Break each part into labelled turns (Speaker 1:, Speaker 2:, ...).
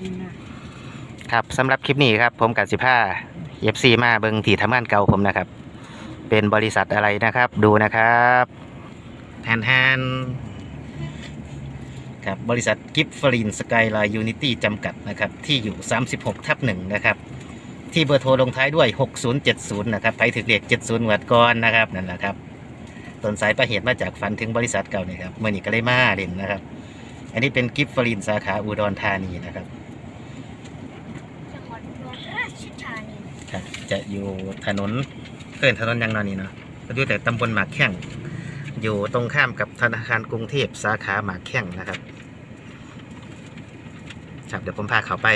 Speaker 1: ดีมาก
Speaker 2: ครับสำหรับคลิปนี้ครับ ผมกับสิผ้าเอฟซีมาเบิงที่ทำงานเก่าผมนะครับ เป็นบริษัทอะไรนะครับ ดูนะครับแฮนแฮนครับบริษัทกิฟฟลินสกายไลน์ยูนิตี้จำกัดนะครับ ที่อยู่ 36 ทับหนึ่งนะครับ ที่เบอร์โทรลงท้ายด้วย 6070 นะครับไปถึงเลข70หวดก่อนนะครับนั่นแหละครับต้นสายประเหตุมาจากฝันถึงบริษัทเก่าเนี่ยครับเมื่อนี้ก็เลยมาเด่นนะครับ อันนี้เป็นกิฟฟลินสาขาอุดรธานีนะครับ
Speaker 3: จังหวัดอุบลราชธานี
Speaker 2: ครับ จะอยู่ถนนเกินถนนยังนอนนี่เนาะก็อยู่แต่ตำบลหมากแข้งอยู่ตรงข้ามกับธนาคารกรุงเทพสาขาหมากแข้งนะครับ ครับเดี๋ยวผมพาเขาไป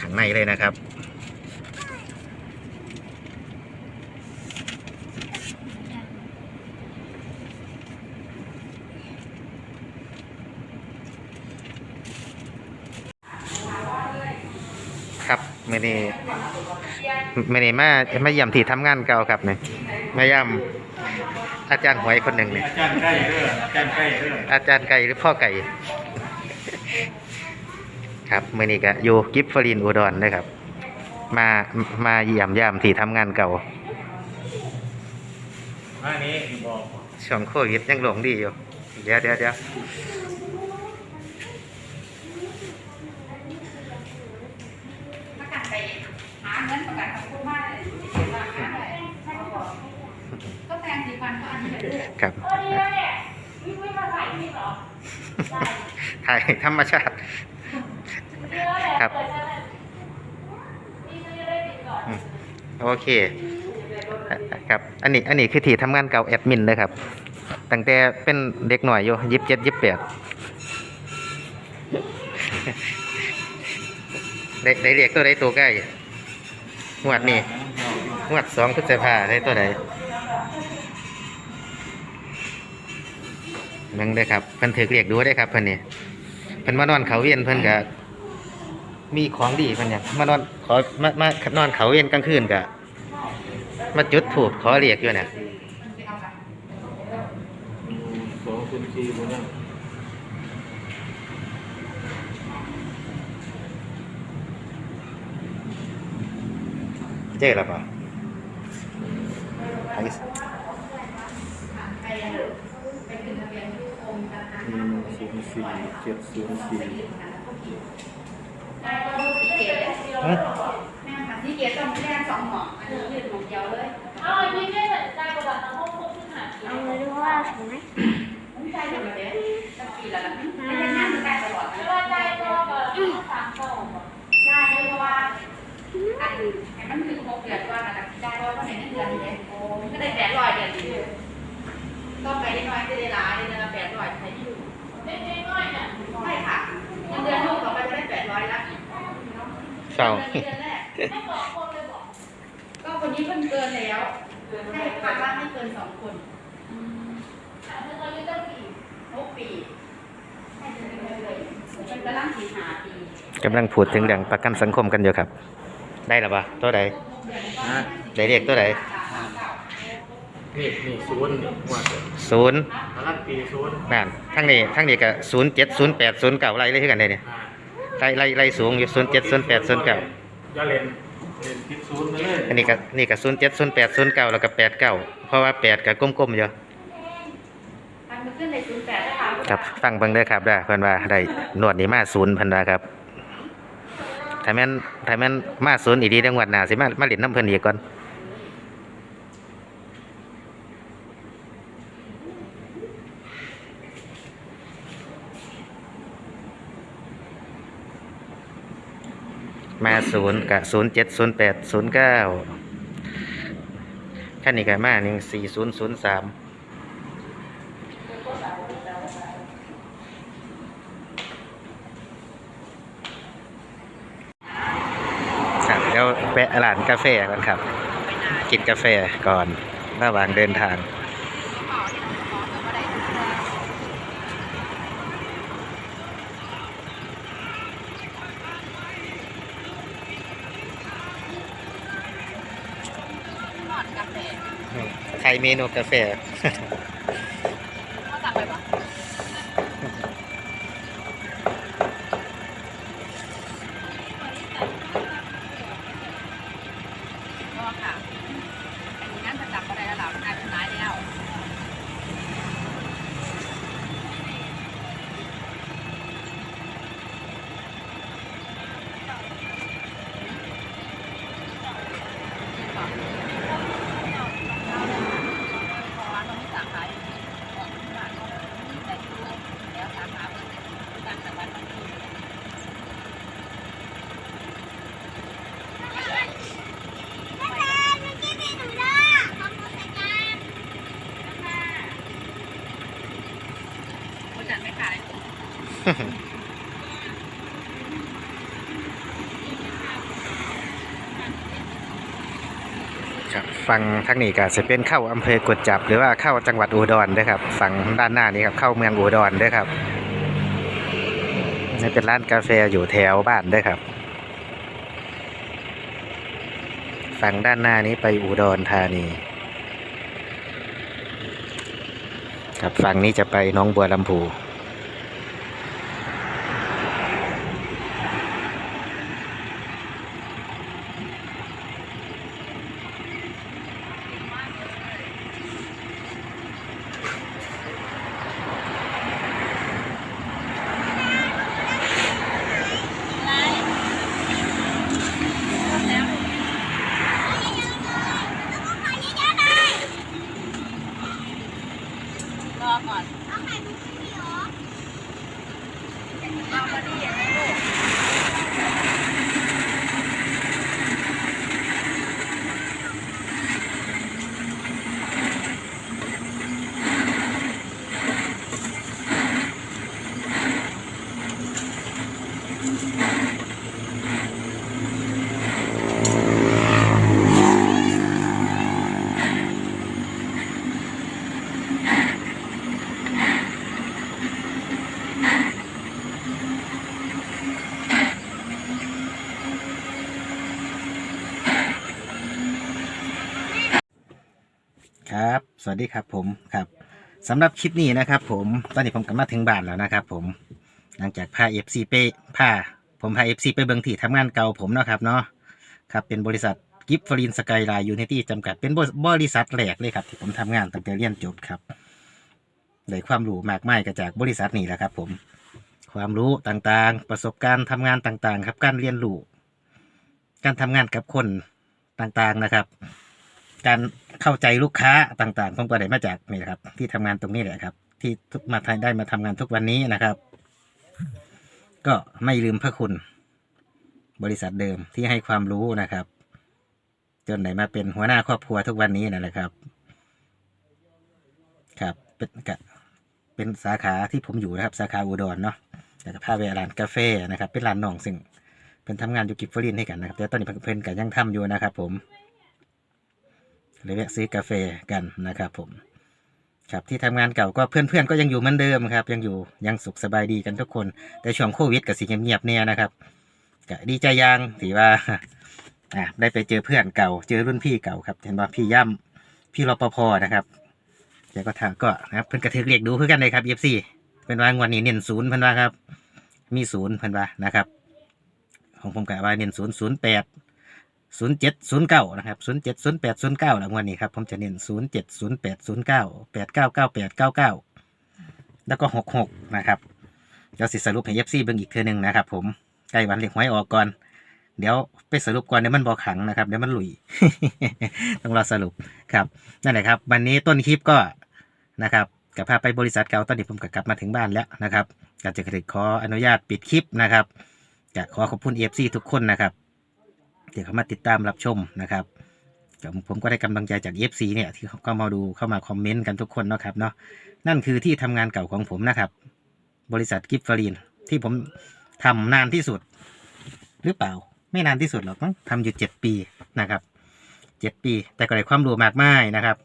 Speaker 2: ข้างในเลยนะครับ ไม่ได้ไม่ได้มามาเยี่ยมที่ทำงานเก่าครับเนี่ยมาเยี่ยมอาจารย์หวยคนหนึ่งเนี่ย
Speaker 4: อาจารย์ใกล้เด้ออาจารย์ใกล้เด้อ
Speaker 2: อาจารย์ไก่หรือพ่อไก่ ครับมื่อนี้ก็อยู่กิฟฟรินอุดรนะครับ มามาเยี่ยมยามที่ทำงานเก่า
Speaker 4: อันนี้บอก
Speaker 2: ช่วงโควิดยังหลงดีอยู่ เดี๋ยวเดี๋ยวเดี๋ยว
Speaker 1: ประกันไป หาเงินประกันของคุณมากเลยราคาเท่าไรก็แพงสี่พันก็อันนี้แหละ
Speaker 2: ครับ
Speaker 1: โอ้ดีเลยเนี่ยวิ่งวิ่งมาถ่ายนี่หรอได้
Speaker 2: ถ่ายธรรมชาติครับโอเคครับอันนี้อันนี้คือที่ทำงานเก่าแอดมินนะครับตั้งแต่เป็นเด็กหน่อยอยู่ยิบเจ็ดยิบแปด ได้ได้เรียกตัวใดตัวใกล้หวดนี่หวดสองพฤษภาได้ตัวใดนั่งได้ครับเพิ่นถือเรียกดูได้ครับเพิ่นนี่เพิ่นมานอนเขาเวียนเพิ่นก็มีของดีเพิ่นเนี่ยมานอนขอมามานอนเขาเวียนกลางคืนก็มาจุดถูกขอเรียกอยู่เนี่ย
Speaker 4: สองคุณชีบุญยัง
Speaker 2: เจ๊ห เปล่าอันนี้
Speaker 4: อืมศูนย์สี่เจ็ดศูนย์สี่
Speaker 2: หึ
Speaker 1: แม่ค่ะที่เกียรติต้องแยกสองหมออันนี้ยืนหมอเดียวเลย
Speaker 5: เอาอันนี้ไม่เหมือนใจประวัติน้องพวกขึ้นหาที
Speaker 3: เอาเลยดูว่าถูกไหม
Speaker 1: ผมใจเดียวกันเลยจะปีละละไม่ได้นั่งใจตลอด
Speaker 5: ไม่
Speaker 1: นะ
Speaker 5: ว่าใจก็แบบสามสอง
Speaker 1: ได้เลยเพราะว่า อันไอ้มันถึงหกเดือนว่านะได้ร้อยก็เห็นเดือนเดียวโอ้ก็ได้แปดร้อยเดือนดีก็ไปได้น้อยจะได้ร้ายเดือนละแปดร้อยใช้ที่อยู่
Speaker 5: เล็กน้อยเนี่ย
Speaker 1: ใช่ค่ะเงินเดือนลูกต่อไปจะได้แปดร้อยละ
Speaker 2: เศร้า
Speaker 1: เดือนแรก
Speaker 5: ให้บอกคนเลยบอก
Speaker 1: ก็คนนี้เพิ่งเกินแล้วให้ครั้งละไม่เกินสองคน
Speaker 5: ถามเธอเราไม่ต้องปี
Speaker 1: หกปีให้เดือนเรื่อยๆเป็นกำลังสีหาปี
Speaker 2: กำลังพูดถึงเรื่องประกันสังคมกันอยู่ครับ ได้หรือเปล่าตัวใด
Speaker 4: นะ
Speaker 2: ได้เรียกตัวใด
Speaker 4: นี่นี่ศูนย์นี่ว่าเด้อ
Speaker 2: ศูนย์
Speaker 4: พลังปีศูนย์
Speaker 2: นั่นทั้งนี้ทั้งนี้ก็ศูนย์เจ็ดศูนย์แปดศูนย์เก้าไล่เลยคือกันได้เนี่ย
Speaker 4: อ่า
Speaker 2: ไล่ไล่ไล่สูงอยู่ศูนย์เจ็ดศูนย์แปดศูนย์เก้า
Speaker 4: อย่าเล่นเล่นผิดศูนย์ไปเลย
Speaker 2: อันนี้ก็นี่ก็ศูนย์เจ็ดศูนย์แปดศูนย์เก้าแล้วก็แปดเก้าเพราะว่าแปดก็ก้มๆอยู่
Speaker 1: มันมาขึ้นในศูนย์แปดนะคะ
Speaker 2: ครับฟังเบิ่งเด้อครับได้อเพิ่นว่าได้หนวดนี่มาศูนย์เพิ่นว่าครับ ถ้าแม่นถ้าแม่นมาศูนย์อีดีจังหวัดหนาสิมามาเล่นน้ำเพิ่นอีกก่อนมาศูนย์กับศูนย์เจ็ดศูนย์แปดศูนย์เก้าขั้นนี้ก็มาหนึ่งสี่ศูนย์ศูนย์สาม ครับเดี๋ยว แวะร้านกาแฟก่อนครับ กินกาแฟก่อนระหว่างเดินทางใครเมนูกาแฟ ครับฝั่งทางนี้ก็จะเป็นเข้าอำเภอกดจับ หรือว่าเข้าจังหวัดอุดรด้วยครับฝั่งด้านหน้านี้ครับเข้าเมืองอุดรด้วยครับนี่เป็นร้านกาแฟอยู่แถวบ้านด้วยครับฝั่งด้านหน้านี้ไปอุดรธานีครับฝั่งนี้จะไปน้องบัวลำพู
Speaker 1: รอก่อน
Speaker 3: เอาไข่มุกไม่มีหรอ
Speaker 1: เอามาดิยังไงลูก
Speaker 2: ครับ สวัสดีครับผมครับสำหรับคลิปนี้นะครับผมตอนนี้ผมกลับมาถึงบ้านแล้วนะครับผมหลังจากพาเอฟซีไปพาผมพาเอฟซีไปเบิงที่ทำงานเก่าผมเนาะครับเนาะครับเป็นบริษัทกิฟฟรีนสกายไลน์ยูนิตี้จำกัดเป็นบริษัทแรกเลยครับ ที่ผมทำงานตั้งแต่เรียนจบครับได้ความรู้มากมายก็จากบริษัทนี้แหละครับผมความรู้ต่างๆ ประสบการณ์ทำงานต่างๆ ครับการเรียนรู้การทำงานกับคนต่างๆนะครับ การเข้าใจลูกค้าต่างๆผมก็ได้มาจากนี่แหละครับ ที่ทำงานตรงนี้แหละครับ ที่มาทได้มาทำงานทุกวันนี้นะครับ ก็ไม่ลืมพระคุณ บริษัทเดิมที่ให้ความรู้นะครับ จนได้มาเป็นหัวหน้าครอบครัวทุกวันนี้นั่นแหละครับ ครับเป็นกะเป็นสาขาที่ผมอยู่นะครับ สาขาอุดรเนาะแต่ก็พาไปร้านกาแฟนะครับ เป็นร้านน้องซึ่งเป็นทำงานอยู่กิฟฟรินให้กันนะครับแต่ตอนนี้เพิ่นก็ยังทำอยู่นะครับ ผม เลยแวะซื้อกาแฟกันนะครับผม ครับที่ทำงานเก่าก็เพื่อนๆก็ยังอยู่เหมือนเดิมครับ ยังอยู่ยังสุขสบายดีกันทุกคน แต่ช่วงโควิดกับสิเงียบๆเนี่ยนะครับก็ดีใจยังถือว่าอะได้ไปเจอเพื่อนเก่า เจอรุ่นพี่เก่าครับ เห็นว่าพี่ย่ำพี่รปภนะครับแกก็ถามก็นะครับเพื่อนกระถือเรียกดูเพื่อนกันเลยครับเอฟซีเป็นว่างวันนี้เน้นศูนย์เพื่อนว่าครับ มีศูนย์เพื่อนว่านะครับ ของผมกะว่าเน้นศูนย์ศูนย์แปด ศูนย์เจ็ดศูนย์เก้านะครับศูนย์เจ็ดศูนย์แปดศูนย์เก้าหลังวันนี้ครับผมจะเน้นศูนย์เจ็ดศูนย์แปดศูนย์เก้าแปดเก้าเก้าแปดเก้าเก้าแล้วก็หกหกนะครับเดี๋ยวสิสรุปให้เอฟซีเบิ่งอีกเทื่อหนึงนะครับผมใกล้วันเล็กหวยออกก่อน เดี๋ยวไปสรุปก่อนเดี๋ยวมันบอขังนะครับเดี๋ยวมันหลุย ต้องรอสรุปครับนั่นแหละครับ วันนี้ต้นคลิปก็นะครับกับพาไปบริษัทเก่าตอนนี้ผมก็กลับมาถึงบ้านแล้วนะครับก็จะขออนุญาตปิดคลิปนะครับจะขอขอบคุณเอฟซีทุกคนนะครับ ที่เขามาติดตามรับชมนะครับผมก็ได้กำลังใจจาก FC เนี่ยที่เขาก็มาดูเข้ามาคอมเมนต์กันทุกคนเนาะครับเนาะนั่นคือที่ทำงานเก่าของผมนะครับ บริษัทกิฟฟารีนที่ผมทำนานที่สุด หรือเปล่า ไม่นานที่สุดหรอกมั้งทำอยู่เจ็ดปีนะครับเจ็ดปี แต่ก็ได้ความรู้มากมายนะครับ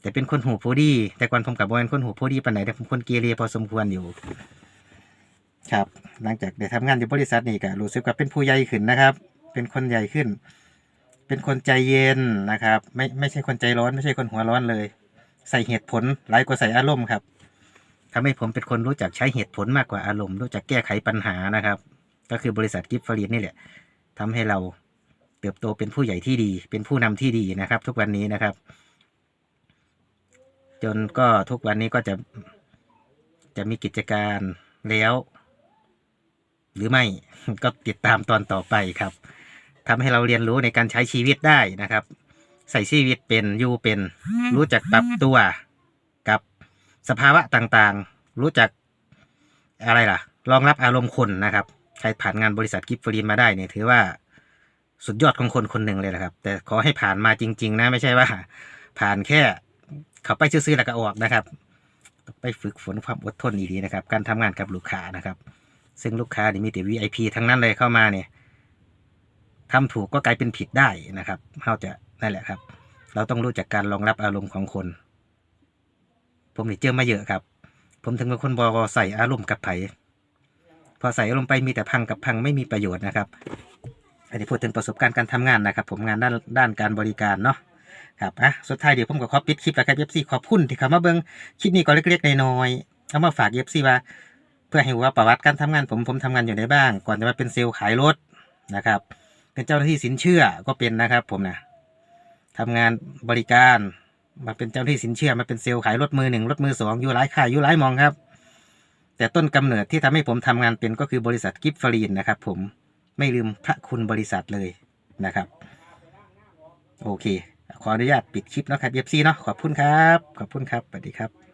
Speaker 2: แต่เป็นคนหูโพดี แต่ก่อนผมกับโบเป็นคนหูโพดีปานไหนแต่ผมคนเกเรพอสมควรอยู่ ครับ หลังจากได้ทำงานอยู่บริษัทนี้ก็รู้สึกว่าเป็นผู้ใหญ่ขึ้นนะครับ เป็นคนใหญ่ขึ้น เป็นคนใจเย็นนะครับ ไม่ไม่ใช่คนใจร้อน ไม่ใช่คนหัวร้อนเลย ใส่เหตุผลหลายกว่าใส่อารมณ์ครับทำให้ผมเป็นคนรู้จักใช้เหตุผลมากกว่าอารมณ์ รู้จักแก้ไขปัญหานะครับ ก็คือบริษัทกิฟฟรีนนี่แหละทำให้เราเติบโตเป็นผู้ใหญ่ที่ดี เป็นผู้นำที่ดีนะครับ ทุกวันนี้นะครับ จนก็ทุกวันนี้ก็จะจะมีกิจการแล้ว หรือไม่ก็ติดตามตอนต่อไปครับ ทำให้เราเรียนรู้ในการใช้ชีวิตได้นะครับ ใส่ชีวิตเป็นอยู่เป็น รู้จักปรับตัวกับสภาวะต่างๆ รู้จักอะไรล่ะ รองรับอารมณ์คนนะครับ ใครผ่านงานบริษัทกิฟฟรีนมาได้เนี่ยถือว่าสุดยอดของคนคนหนึ่งเลยนะครับ แต่ขอให้ผ่านมาจริง ๆ นะ ไม่ใช่ว่า ผ่านแค่เขาไปซื้อๆแล้วก็ออกนะครับต้องไปฝึกฝนความอดทนดีๆนะครับ การทำงานกับลูกค้านะครับ ซึ่งลูกค้านี่มีแต่ VIP ทั้งนั้นเลยเข้ามาเนี่ย ทำถูกก็กลายเป็นผิดได้นะครับเขาจะนั่นแหละครับ เราต้องรู้จักการรองรับอารมณ์ของคน ผมนี่เจอมาเยอะครับ ผมถึงเป็นคนบอใส่อารมณ์กับไผพอใส่อารมณ์ไปมีแต่พังกับพังไม่มีประโยชน์นะครับอันนี้พูดถึงประสบการณ์การทำงานนะครับ ผมงานด้านด้านการบริการเนาะครับอะสุดท้ายเดี๋ยวผมก็ขอปิดคลิปแล้วครับเอฟซีขอบคุณที่เข้ามาเบิ้งคลิปนี้ก็เล็กๆน้อยๆเอามาฝากเอฟซีว่าเพื่อให้รู้ว่าประวัติการทำงานผมผมทำงานอยู่ในบ้าง ก่อนจะมาเป็นเซลล์ขายรถนะครับ เป็นเจ้าหน้าที่สินเชื่อก็เป็นนะครับ ผมนะทำงานบริการมาเป็นเจ้าหน้าที่สินเชื่อมาเป็นเซลล์ขายรถมือหนึ่งรถมือสองอยู่หลายค่ายอยู่หลายมองครับ แต่ต้นกำเนิดที่ทำให้ผมทำงานเป็นก็คือบริษัทกิฟฟรีนนะครับ ผมไม่ลืมพระคุณบริษัทเลยนะครับ โอเค ขออนุญาตปิดคลิปเนาะครับเอฟซีเนาะขอบคุณครับ ขอบคุณครับสวัสดีครับ